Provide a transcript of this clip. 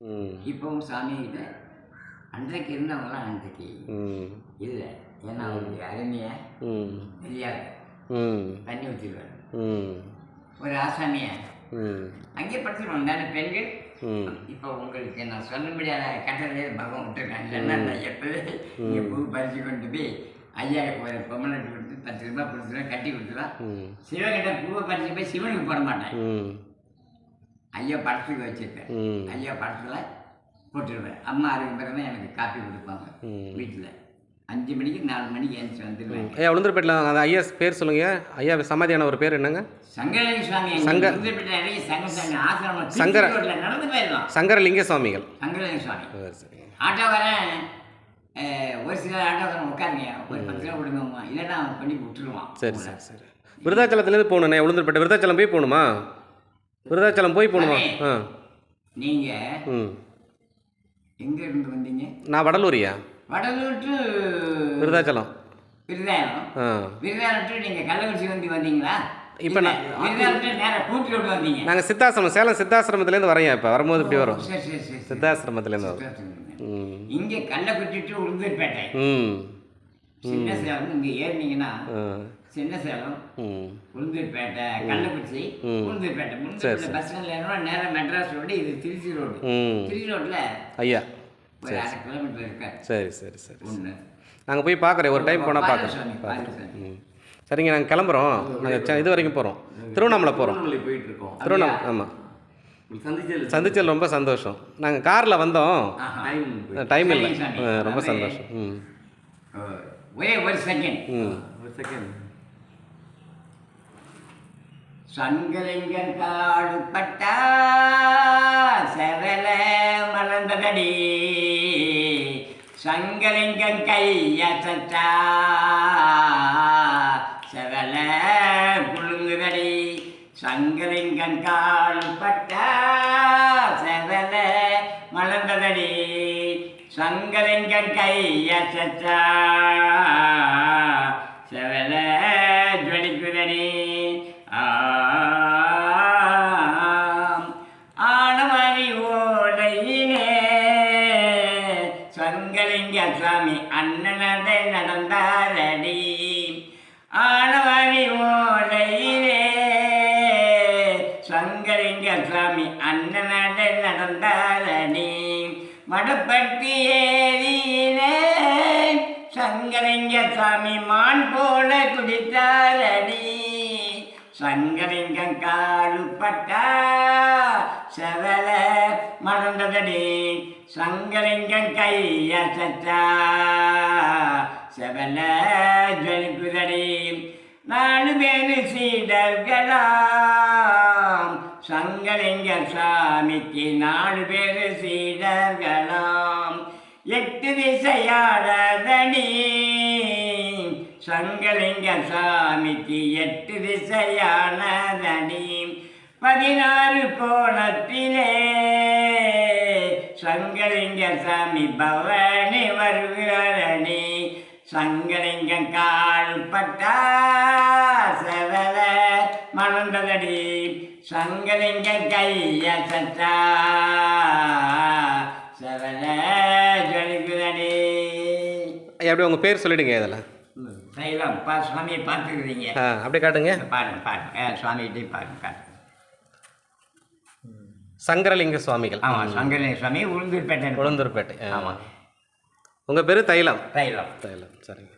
ம். இப்பவும் சாமிகிட்ட அன்றைக்கு இருந்தவங்களாம் அன்றைக்கு இல்லை. ஏன்னா அவருடைய அருமையை தெரியாது. தண்ணி ஊற்றிடுவார் ஒரு ஆசாமியை. அங்கேயே படுத்துருவாங்க தானே பெண்கள். இப்போ உங்களுக்கு நான் சொல்ல முடியாத கட்டளையே பகவான் விட்டுருக்காங்க. இல்லைன்னா நான் எப்பவே பூ பறித்து கொண்டு போய் ஐயா ஒரு பொம்மலட்டு கொடுத்து பத்து ரூபாய் கொடுத்துருவேன் கட்டி கொடுத்துருவேன். சிவகிட்ட பூவை பறித்து போய் சிவனுக்கு போட மாட்டேன். ஐயா படத்துக்கு வச்சிருப்பேன். ம். ஐயா படத்தில் போட்டுருவேன். அம்மா அதுக்கு பிறகு எனக்கு காப்பி கொடுப்பாங்க. வீட்டில் அஞ்சு மணிக்கு நாலு மணிக்கு எழுந்துச்சு வந்துடுவேன் ஐயா உளுந்தூர்பேட்டில் அந்த ஐயா பேர் சொல்லுங்க ஐயா. சமாதியான ஒரு பேர் என்னங்க? சங்கரலிங்க சுவாமி. சங்க- ஆசிரமம் சங்கர- நடந்து போயிடலாம். சங்கரலிங்க சுவாமிகள் சங்கரலிங்க சுவாமி ஆட்டோக்காரன் ஒரு சில ஆட்டோக்காரன் உட்காருங்க. ஒரு பத்து ரூபா கொடுங்கம்மா. இல்லைன்னா பண்ணி விட்டுருவான். சரி சரி சரி. விருதாச்சலத்துலேருந்து போகணுண்ணே உளுந்தூர்பேட்டை. விருதாச்சலம் போய் போகணுமா? விருதாச்சலம் போய் போகணுமா? ஆ. நீங்கள் ம். எங்கே இருந்து வந்தீங்க? நான் வடலூரியா? வடலூர் டு விருதாச்சலம். ஆ. விருதாயம் டு நீங்கள் கள்ளக்குறிச்சி வந்து வந்தீங்களா? இப்ப நான்- நாங்கள் சித்தாசிரமம் சேலம் சித்தாசிரமத்துலேருந்து வரையா இப்போ. வரும்போது இப்படி வரும். சரி சரி சரி சரி. சித்தாசிரமத்துலேருந்து வரும். இங்கே கள்ளக்குறிச்சி டு உளுந்தூர்பேட்டை. ம். சின்ன சேலம் இங்கே ஏறினீங்கன்னா சின்ன சேலம் ம். உளுந்தூர்பேட்டை கள்ளக்குறிச்சி ம். உளுந்தூர்பேட்டை உளுந்தூர்பேட்டை பஸ் ஸ்டாண்ட்ல ஏறினா நேராக மெட்ராஸ் ரோடு இது திருச்சி ரோடு. ம். திருச்சி ரோட்டில் ஐயா. ஒரு அரை கிலோமீட்டர் இருக்கார் சரி சரி சரி ஒன்று நாங்கள் போய் பார்க்குறேன் ஒரு டைம் போனால் பார்க்குறேன் சரிங்க நாங்கள் கிளம்புறோம். நாங்கள் இது வரைக்கும் போகிறோம் திருவண்ணாமலை போகிறோம் திருவண்ணாமலை போயிட்டு இருக்கோம் திருவண்ணாமலை ஆமாம் சந்திச்சல் ரொம்ப சந்தோஷம். நாங்கள் காரில் வந்தோம். டைம் இல்லை. ரொம்ப சந்தோஷம். ம். ஒரே ஒரு செகண்ட் ஒரு செகண்ட் சங்கலிங்கன் காடுபட்டா செவல மலர்ந்ததடி. சங்கலிங்கன் கையசச்சா செவல குலுங்குதடி. சங்கலிங்கன் காடுபட்டா செவல மலர்ந்ததடி. சங்கலிங்கன் கையசச்சா செவல ஜொலிக்குதடி. ஆம். ஆனமணி ஓடையிலே சங்கலிங்க சுவாமி அண்ணனதை நடந்தாரடி. ஆனமணி ஓடையிலே சங்கலிங்க சுவாமி அண்ணனதை நடந்தாரடி. மடப்பட்டி ஏரியிலே சங்கலிங்க சாமி மான் போல குடித்தாரடி சங்கலிங்கம் காலுப்பட்டா செவல மறந்ததடி சங்கலிங்கம் கைய சச்சா செவல ஜொலிக்குதடி. நாலு பேரு சீடர்களா சங்கலிங்கர் சாமிக்கு நாலு பேரு சீடர்களாம். எட்டு திசையாளதனி சங்கலிங்கர் சாமிக்கு எட்டு திசையானதடி பதினாறு கோணத்திலே சங்கலிங்கர் சாமி பவனி வருகிறனி. சங்கலிங்கம் கால் பட்டா செவல மணந்ததடி சங்கலிங்க கைய சட்டா செவல ஜொலிக்குதடி. ஐயா அப்படியே உங்கள் பேர் சொல்லிடுங்க இதில் சைலம் பா சுவாமியை பார்த்துக்கிறீங்க. ஆ அப்படியே காட்டுங்க. பாருங்க பாருங்க. சுவாமிகிட்டையும் பாருங்க பாருங்க சங்கரலிங்க சுவாமிகள். ஆமாம் சங்கலிங்க சுவாமி உளுந்தூர்பேட்டை உளுந்தூர்பேட்டை ஆமாம் உங்கள் பேர் தைலம். தைலம். தைலம் சரிங்க.